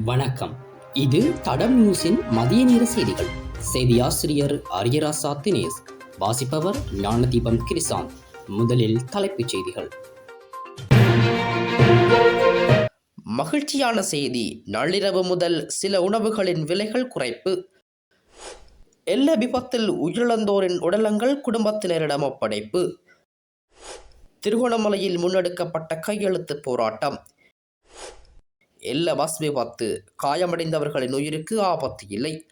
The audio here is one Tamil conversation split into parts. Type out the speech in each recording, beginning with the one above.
வணக்கம். இது தடம் நியூஸின் மதிய நேர செய்திகள். செய்தி ஆசிரியர் அரியராசா தினேஷ் வாசிப்பவர் ஞானதீபம் கிரிசாந்த் முதலில் தலைப்புச் செய்திகள். மகிழ்ச்சியான செய்தி. நள்ளிரவு முதல் சில உணவுகளின் விலைகள் குறைப்பு. எல்ல விபத்தில் உயிரிழந்தோரின் உடலங்கள் குடும்பத்தினரிடம் ஒப்படைப்பு. திருகோணமலையில் முன்னெடுக்கப்பட்ட கையெழுத்து போராட்டம். எல்ல பஸ் விபத்து காயமடைந்தவர்களின் உயிருக்கு ஆபத்து இல்லை.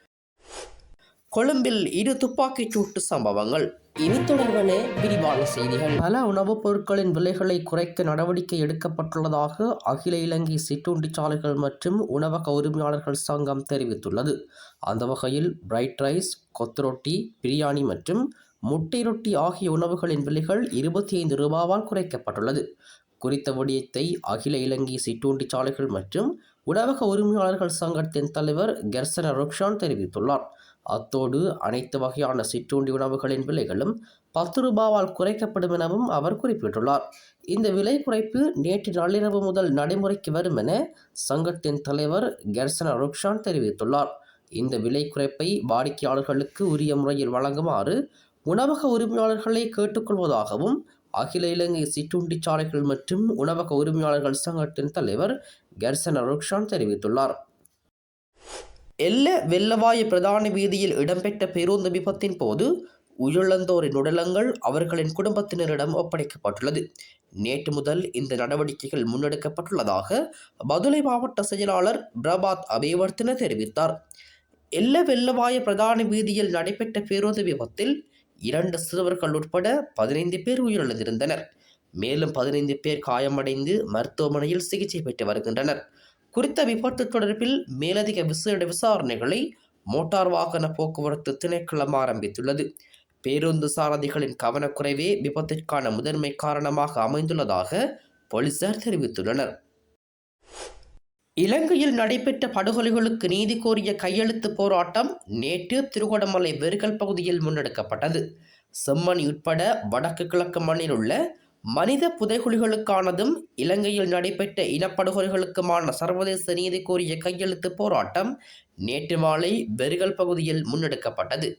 கொழும்பில் இரு துப்பாக்கிச் சூட்டு சம்பவங்கள். இனி தொடர்பான விரிவான செய்திகள். பல உணவுப் பொருட்களின் விலைகளை குறைக்க நடவடிக்கை எடுக்கப்பட்டுள்ளதாக அகில இலங்கை சிற்றுண்டிச்சாலைகள் மற்றும் உணவக உரிமையாளர்கள் சங்கம் தெரிவித்துள்ளது. அந்த வகையில் பிரைட் ரைஸ் கொத்து ரொட்டி பிரியாணி மற்றும் முட்டை ரொட்டி ஆகிய உணவுகளின் விலைகள் இருபத்தி ஐந்து ரூபாவால் குறைக்கப்பட்டுள்ளது. குறித்த விடயத்தை அகில இலங்கை சிற்றுண்டிச்சாலைகள் மற்றும் உணவக உரிமையாளர்கள் சங்கத்தின் தலைவர் கெர்சன ருக்ஷான் தெரிவித்துள்ளார். அத்தோடு அனைத்து வகையான சிற்றுண்டி உணவுகளின் விலைகளும் பத்து ரூபாவால் குறைக்கப்படும் எனவும் அவர் குறிப்பிட்டுள்ளார். இந்த விலை குறைப்பு நேற்று நள்ளிரவு முதல் நடைமுறைக்கு வரும் என சங்கத்தின் தலைவர் கெர்சன ருக்ஷான் தெரிவித்துள்ளார். இந்த விலை குறைப்பை வாடிக்கையாளர்களுக்கு உரிய முறையில் வழங்குமாறு உணவக உரிமையாளர்களை கேட்டுக்கொள்வதாகவும் அகில இலங்கை சிற்றுண்டிச்சாலைகள் மற்றும் உணவக உரிமையாளர்கள் சங்கத்தின் தலைவர் கெர்சன அருக்ஷான் தெரிவித்துள்ளார். எல்ல வெள்ளவாயு பிரதான வீதியில் இடம்பெற்ற பேருந்து விபத்தின் போது உயிரிழந்தோரின் உடலங்கள் அவர்களின் குடும்பத்தினரிடம் ஒப்படைக்கப்பட்டுள்ளது. நேற்று முதல் இந்த நடவடிக்கைகள் முன்னெடுக்கப்பட்டுள்ளதாக மதுரை மாவட்ட செயலாளர் பிரபாத் அபேவர்த்தன தெரிவித்தார். எல்ல வெள்ளவாய பிரதான வீதியில் நடைபெற்ற பேருந்து விபத்தில் இரண்டு சிறுவர்கள் உட்பட பதினைந்து பேர் உயிரிழந்திருந்தனர். மேலும் பதினைந்து பேர் காயமடைந்து மருத்துவமனையில் சிகிச்சை பெற்று வருகின்றனர். குறித்த விபத்து தொடர்பில் மேலதிக விசேட விசாரணைகளை மோட்டார் வாகன போக்குவரத்து திணைக்களம் ஆரம்பித்துள்ளது. பேருந்து சாரதிகளின் கவனக்குறைவே விபத்திற்கான முதன்மை காரணமாக அமைந்துள்ளதாக போலீசார் தெரிவித்துள்ளனர். இலங்கையில் நடைபெற்ற படுகொலைகளுக்கு நீதி கோரிய கையெழுத்து போராட்டம் நேற்று திருகோணமலை வெறுகல் பகுதியில் முன்னெடுக்கப்பட்டது. செம்மணி உட்பட வடக்கு கிழக்கு மண்ணில் உள்ள மனித புதைகுழிகளுக்கானதும் இலங்கையில் நடைபெற்ற இனப்படுகொலைகளுக்குமான சர்வதேச நீதி கோரிய கையெழுத்து போராட்டம் நேற்று மாலை வெறுகல் பகுதியில் முன்னெடுக்கப்பட்டது.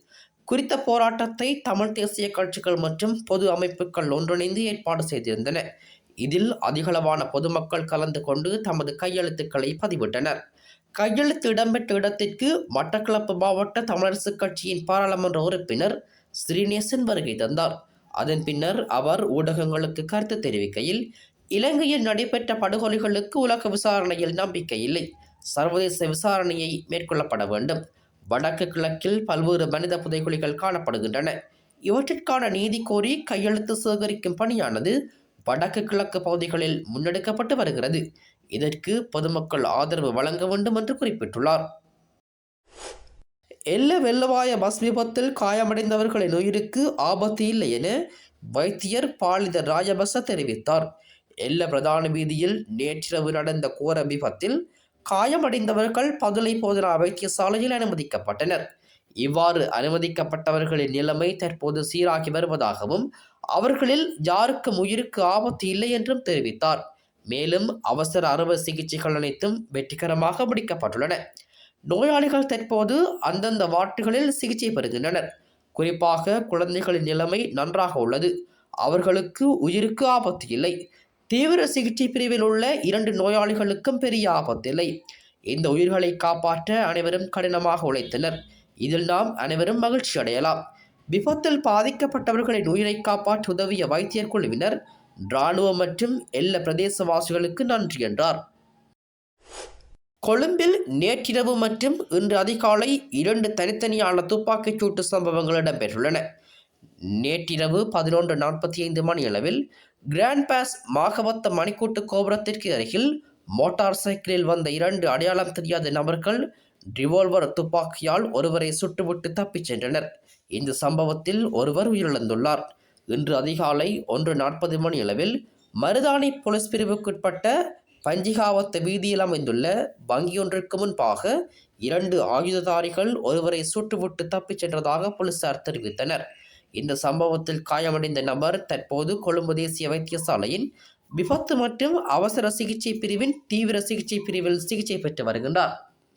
குறித்த போராட்டத்தை தமிழ் தேசிய கட்சிகள் மற்றும் பொது அமைப்புகள் ஒன்றிணைந்து ஏற்பாடு செய்திருந்தன. இதில் அதிகளவான பொதுமக்கள் கலந்து கொண்டு தமது கையெழுத்துக்களை பதிவிட்டனர். கையெழுத்து இடம்பெற்ற இடத்திற்கு மட்டக்களப்பு மாவட்ட தமிழரசுக் கட்சியின் பாராளுமன்ற உறுப்பினர் ஸ்ரீநேசன் வருகை தந்தார். அதன் பின்னர் அவர் ஊடகங்களுக்கு கருத்து தெரிவிக்கையில் இலங்கையில் நடைபெற்ற படுகொலைகளுக்கு உலக விசாரணையில் நம்பிக்கை இல்லை. சர்வதேச விசாரணையை மேற்கொள்ளப்பட வேண்டும். வடக்கு கிழக்கில் பல்வேறு மனித புதைகுழிகள் காணப்படுகின்றன. இவற்றிற்கான நீதி கோரி கையெழுத்து சேகரிக்கும் பணியானது வடக்கு கிழக்கு பகுதிகளில் முன்னெடுக்கப்பட்டு வருகிறது. இதற்கு பொதுமக்கள் ஆதரவு வழங்க வேண்டும் என்று குறிப்பிட்டுள்ளார். எல்ல வெள்ளவாய பஸ் விபத்தில் காயமடைந்தவர்களின் உயிருக்கு ஆபத்து இல்லை என வைத்தியர் பாலித ராஜபச தெரிவித்தார். எல்ல பிரதான வீதியில் நேற்றிரவு நடந்த கோர விபத்தில் காயமடைந்தவர்கள் பதுளை போதனா வைத்தியசாலையில் அனுமதிக்கப்பட்டனர். இவ்வாறு அனுமதிக்கப்பட்டவர்களின் நிலைமை தற்போது சீராகி வருவதாகவும் அவர்களில் யாருக்கும் உயிருக்கு ஆபத்து இல்லை என்றும் தெரிவித்தார். மேலும் அவசர அறுவை சிகிச்சைகள் அனைத்தும் வெற்றிகரமாக முடிக்கப்பட்டுள்ளன. நோயாளிகள் தற்போது அந்தந்த வார்டுகளில் சிகிச்சை பெறுகின்றனர். குறிப்பாக குழந்தைகளின் நிலைமை நன்றாக உள்ளது. அவர்களுக்கு உயிருக்கு ஆபத்து இல்லை. தீவிர சிகிச்சை பிரிவில் உள்ள இரண்டு நோயாளிகளுக்கும் பெரிய ஆபத்தில்லை இந்த உயிர்களை காப்பாற்ற அனைவரும் கடினமாக உழைத்தனர். இதில் நாம் அனைவரும் மகிழ்ச்சி அடையலாம். விபத்தில் பாதிக்கப்பட்டவர்களின் உயிரை காப்பாற்ற உதவிய வைத்தியர் குழுவினர் இராணுவம் மற்றும் எல்ல பிரதேசவாசிகளுக்கு நன்றி என்றார். கொழும்பில் நேற்றிரவு மற்றும் இன்று அதிகாலை இரண்டு தனித்தனியான துப்பாக்கிச் சூட்டு சம்பவங்கள் இடம்பெற்றுள்ளன. நேற்றிரவு பதினொன்று நாற்பத்தி ஐந்து மணியளவில் கிராண்ட் பாஸ் மாகவத்த மணிக்கூட்டு கோபுரத்திற்கு அருகில் மோட்டார் சைக்கிளில் வந்த இரண்டு அடையாளம் தெரியாத நபர்கள் ரிவால்வர் துப்பாக்கியால் ஒருவரை சுட்டுவிட்டு தப்பிச் சென்றனர். இந்த சம்பவத்தில் ஒருவர் உயிரிழந்துள்ளார். இன்று அதிகாலை ஒன்று நாற்பது மணி அளவில் மருதாணி போலீஸ் பிரிவுக்குட்பட்ட பஞ்சிகாவத்து வீதியில் அமைந்துள்ள வங்கியொன்றுக்கு முன்பாக இரண்டு ஆயுததாரிகள் ஒருவரை சுட்டுவிட்டு தப்பிச் சென்றதாக போலீசார் தெரிவித்தனர். இந்த சம்பவத்தில் காயமடைந்த நபர் தற்போது கொழும்பு தேசிய வைத்தியசாலையின் விபத்து மற்றும் அவசர சிகிச்சை பிரிவின் தீவிர சிகிச்சை பிரிவில் சிகிச்சை பெற்று வருகின்றார்.